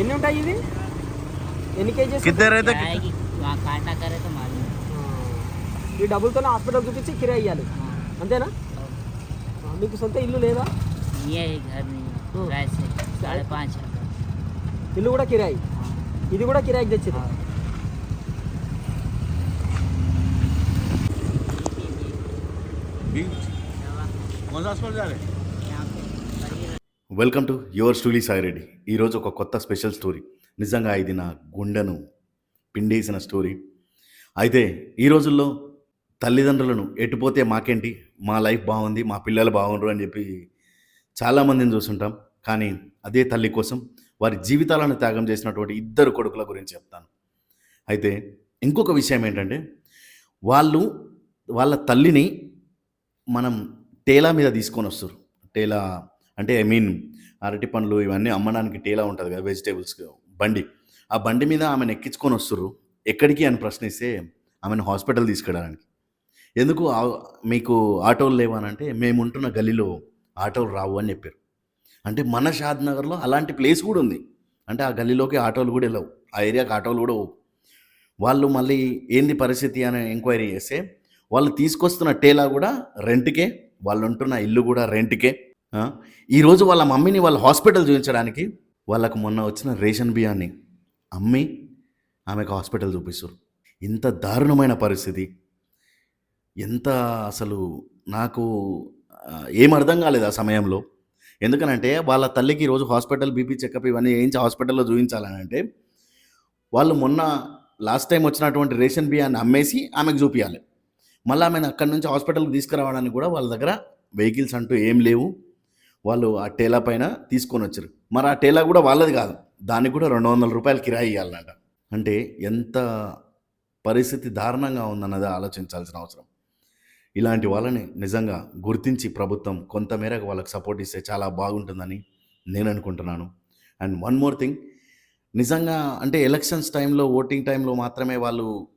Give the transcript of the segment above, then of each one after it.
ఎన్ని ఉంటాయి ఇవి ఎన్ని కేజీస్ कितने रहते क्या है कि वहाँ कांटा करे तो मालूम ఈ డబ్బులతో హాస్పిటల్ చూపించి కిరాయి ఇవ్వాలి हाँ అంతేనా ఆ, మీకు సొంత ఇల్లు లేదా ये है घर नहीं हम्म। किराए से साढ़े पाँच है ఇల్లు కూడా కిరాయి हाँ ఇది కూడా కిరాయికి తెచ్చింది हाँ। कौन सा अस्पताल जा रहे यहाँ पे मरीज welcome to your స్టూలీ సాయిరెడ్డి ఈరోజు ఒక కొత్త స్పెషల్ స్టోరీ నిజంగా ఇది నా గుండెను పిండేసిన స్టోరీ అయితే ఈ రోజుల్లో తల్లిదండ్రులను ఎటుపోతే మాకేంటి? మా లైఫ్ బాగుంది మా పిల్లలు బాగుండ్రు అని చెప్పి చాలామందిని చూస్తుంటాం. కానీ అదే తల్లి కోసం వారి జీవితాలను త్యాగం చేసినటువంటి ఇద్దరు కొడుకుల గురించి చెప్తాను. అయితే ఇంకొక విషయం ఏంటంటే వాళ్ళు వాళ్ళ తల్లిని మనం టేలా మీద తీసుకొని వస్తారు టేలా అంటే ఐ మీన్ అరటి పండ్లు ఇవన్నీ అమ్మడానికి టేలా ఉంటుంది కదా వెజిటేబుల్స్ బండి. ఆ బండి మీద ఆమెను ఎక్కించుకొని వస్తారు ఎక్కడికి అని ప్రశ్నిస్తే ఆమెను హాస్పిటల్ తీసుకెళ్ళడానికి. ఎందుకు? మీకు ఆటోలు లేవనంటే మేము ఉంటున్న గల్లీలో ఆటోలు రావు అని చెప్పారు. అంటే మన షాద్ నగర్లో అలాంటి ప్లేస్ కూడా ఉంది. అంటే ఆ గల్లీలోకి ఆటోలు కూడా వెళ్ళవు. ఆ ఏరియాకి ఆటోలు కూడా వాళ్ళు మళ్ళీ ఏంది పరిస్థితి అని ఎంక్వైరీ చేస్తే వాళ్ళు తీసుకొస్తున్న టేలా కూడా రెంట్కే వాళ్ళు ఉంటున్న ఇల్లు కూడా రెంట్కే ఈరోజు వాళ్ళ మమ్మీని వాళ్ళ హాస్పిటల్ చూపించడానికి వాళ్ళకు మొన్న వచ్చిన రేషన్ బియ్యాన్ని అమ్మి ఆమెకు హాస్పిటల్ చూపిస్తారు ఇంత దారుణమైన పరిస్థితి. ఎంత అసలు నాకు ఏమర్థం ఏం అర్థం కాలేదు ఆ సమయంలో. ఎందుకనంటే వాళ్ళ తల్లికి ఈరోజు హాస్పిటల్ బీపీ చెకప్ ఇవన్నీ వేయించి హాస్పిటల్లో చూపించాలని అంటే వాళ్ళు మొన్న లాస్ట్ టైం వచ్చినటువంటి రేషన్ బియ్యాన్ని అమ్మేసి ఆమెకు చూపించాలి మళ్ళీ ఆమెను అక్కడి నుంచి హాస్పిటల్కి తీసుకురావడానికి కూడా వాళ్ళ దగ్గర వెహికల్స్ అంటూ ఏం లేవు. వాళ్ళు ఆ టేలా పైన తీసుకొని వచ్చారు. మరి ఆ టేలా కూడా వాళ్ళది కాదు. దానికి కూడా రెండు వందల రూపాయలు కిరాయి ఇవ్వాలన్నట అంటే ఎంత పరిస్థితి దారుణంగా ఉందన్నది ఆలోచించాల్సిన అవసరం. ఇలాంటి వాళ్ళని నిజంగా గుర్తించి ప్రభుత్వం కొంతమేరకు వాళ్ళకి సపోర్ట్ ఇస్తే చాలా బాగుంటుందని నేను అనుకుంటున్నాను. అండ్ వన్ మోర్ థింగ్ నిజంగా అంటే ఎలక్షన్స్ టైంలో ఓటింగ్ టైంలో మాత్రమే వాళ్ళు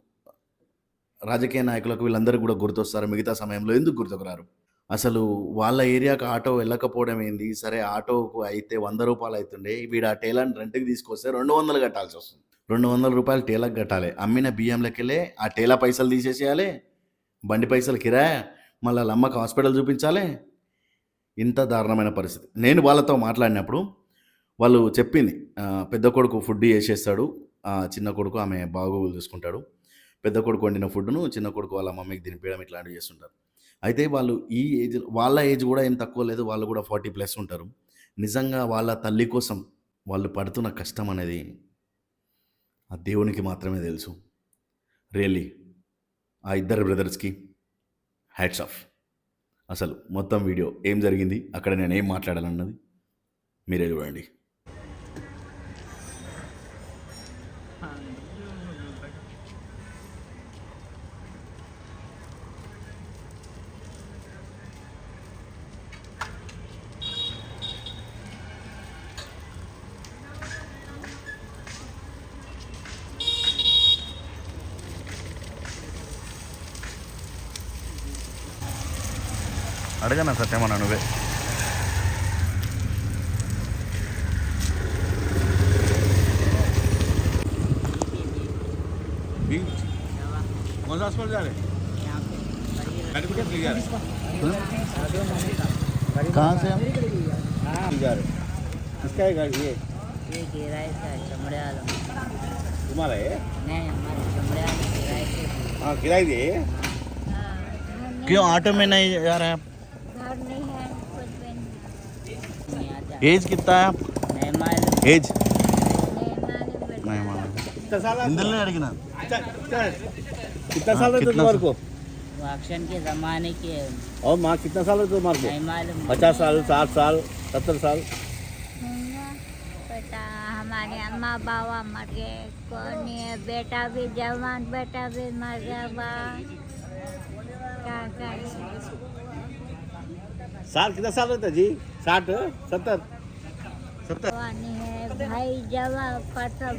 రాజకీయ నాయకులకు వీళ్ళందరూ కూడా గుర్తొస్తారు. మిగతా సమయంలో ఎందుకు గుర్తుకురారు అసలు వాళ్ళ ఏరియాకి ఆటో వెళ్ళకపోవడం ఏంది? సరే ఆటోకు అయితే వంద రూపాయలు అవుతుండే వీడు ఆ టేలాన్ని రెంట్కి తీసుకొస్తే రెండు వందలు కట్టాల్సి వస్తుంది. రెండు వందల రూపాయలు టేలకు కట్టాలి. అమ్మిన బియ్యంలకెళ్ళే ఆ టేలా పైసలు తీసేసేయాలి. బండి పైసలు కిరాయా? మళ్ళీ వాళ్ళ అమ్మకి హాస్పిటల్ చూపించాలి. ఇంత దారుణమైన పరిస్థితి. నేను వాళ్ళతో మాట్లాడినప్పుడు వాళ్ళు చెప్పింది పెద్ద కొడుకు ఫుడ్ చేసేస్తాడు. చిన్న కొడుకు ఆమె బాగోగులు చూసుకుంటాడు. పెద్ద కొడుకు వండిన ఫుడ్ను చిన్న కొడుకు వాళ్ళ మమ్మీకి తినిపించడం ఇట్లాంటివి చేస్తుంటారు. అయితే వాళ్ళు ఈ ఏజ్ వాళ్ళ ఏజ్ కూడా ఏం తక్కువ లేదు వాళ్ళు కూడా ఫార్టీ ప్లస్ ఉంటారు. నిజంగా వాళ్ళ తల్లి కోసం వాళ్ళు పడుతున్న కష్టం అనేది ఆ దేవునికి మాత్రమే తెలుసు. రియల్లీ ఆ ఇద్దరు బ్రదర్స్కి హ్యాట్స్ ఆఫ్ అసలు మొత్తం వీడియో ఏం జరిగింది అక్కడ నేను ఏం మాట్లాడాలన్నది మీరే చూడండి. అడగనా సత్యమన్నా నువ్వే कौन सा अस्पताल जा रहे यहाँ पे मरीज कहाँ से हम जा रहे किसका है गाड़ी ये ये किराए से है, चमड़े वाला तुम्हारा है नहीं हमारे चमड़े वाले किराए से हाँ किराए दे क्यों ऑटो में नहीं जा रहे हैं आप एज कितना है आप? एज नहीं मालूम हिंदी नहीं अड़कना कितना साल है हाँ, तुम्हारे को एक्शन के? जमाने के और माँ कितना साल है तुम्हारे को? पचास साल साठ साल सत्तर साल? हमारे अम्मा बाबा मर गए कौन है? बेटा भी जवान बेटा भी मर गया साल कितना साल रहता है जी? साठ सत्तर? सत्तर। है भाई पटा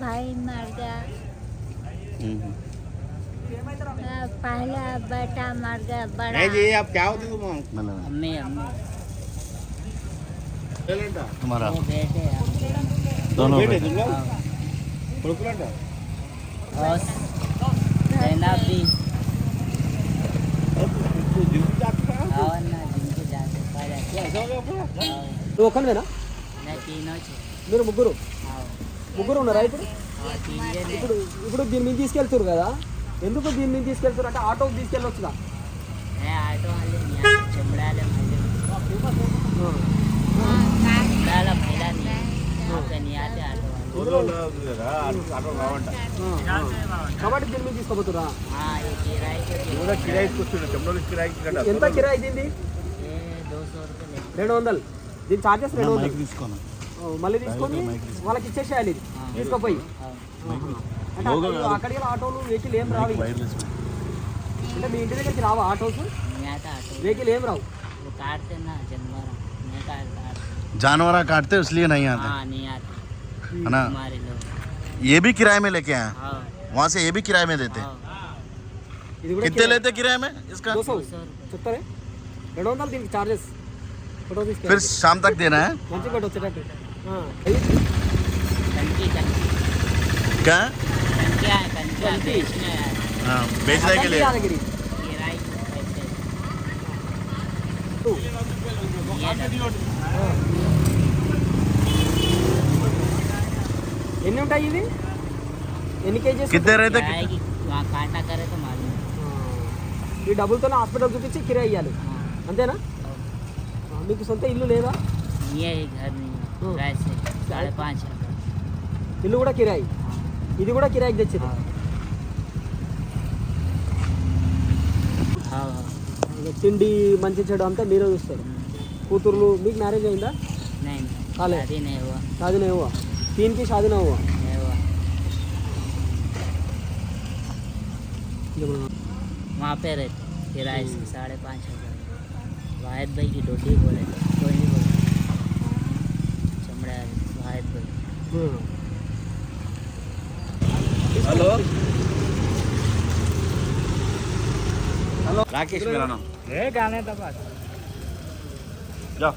भाई मर गया। पहला बेटा मर गया बड़ा। नहीं जी आप क्या होते तुम अम्मी अम्मी। तुम्हारा बेटे। दोनों बेटे बेटे। तुमको हाँ। भी నువ్వు ఒక్కనివేనా? మీరు ముగ్గురు? ముగ్గురు ఉన్నారా ఇప్పుడు? ఇప్పుడు ఇప్పుడు దీని మీద తీసుకెళ్తారు కదా. ఎందుకు దీని మీద తీసుకెళ్తారు అంటే ఆటో తీసుకెళ్ళొచ్చుగా. కాబట్టి దీని మీద తీసుకోబోతురా ఎంత కిరాయి ఎంత రెండు వందలు దీని చార్జెస్ రెండు వందలు తీసుకోను ఓ, మళ్ళీ తీసుకొని వాళ్ళకి ఇచ్చేసేయాలి ఇది తీసుకుపోయి हाँ అంటే అక్కడికి- అక్కడికి వెళ్ళి ఆటోలు వెహికల్ ఏం రావు ఇక. అంటే మీ ఇంటి దగ్గరికి రావా ఆటోస్ नहीं आता ऑटो వెహికల్ ఏం రావు वो काटते ना जानवर नहीं काट काटते जानवर काटते इसलिए नहीं आते हाँ नहीं आते है ना हमारे लोग ये भी किराए में लेके आए हाँ वहाँ से ये भी किराए में देते हाँ ఇది కూడా कितने लेते किराए में इसका దోస दो सौ रुपये చెప్తారే రెండు వందలు దీనికి చార్జెస్ ఫోటో फिर తీసుకెళ్ళి शाम तक देना है మంచి కొట్టు వచ్చేటట్టు ఆ, ఇది टंकी टंकी क्या टंकियाँ हैं टंकियाँ बेचने आए हाँ बेचने के लिए యాదగిరి किराए के पैसे టూ. ये डब्बा। ఎన్ని ఉంటాయి ఇవి ఎన్ని కేజీస్ कितने रहते किराए की वहाँ काटा करे तो मालूम है। ఈ డబ్బులతో హాస్పిటల్ చూపించి కిరాయి ఇవ్వాలి हाँ అంతేనా ఆ, మీకు సొంత ఇల్లు లేదా ये ही घर नहीं है हाँ। किराए से साढ़े पाँच है ఇల్లు కూడా కిరాయి हाँ ఇది కూడా కిరాయికి తెచ్చింది हाँ हाँ తిండి మంచి చెడు అంతా మీరే చూస్తారు కూతుర్లు మీకు మ్యారేజ్ అయిందా नहीं नहीं काले। शादी नहीं हुआ షాదీ नहीं हुआ तीन की शादी ना हुआ नहीं हुआ ये बोलो। वहाँ पे रहते किराए से साढ़े पाँच हज़ार વાહેદભાઈની દોઢી બોલે કોઈ નહીં બોલે ચમડા વાહેદભાઈ હલો હલો રાકેશ મેરા નામ હે ગાને તપાસ જા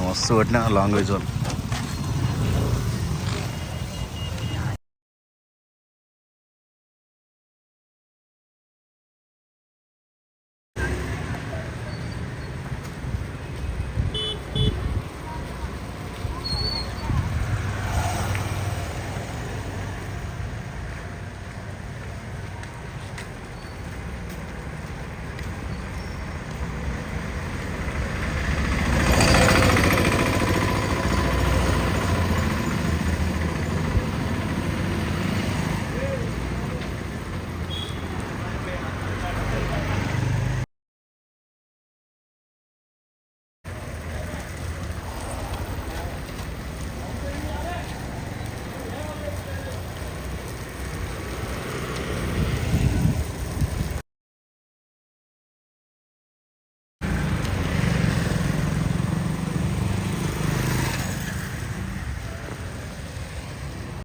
మస్తు కొట్టిన లాంగ్వేజ్ వాళ్ళు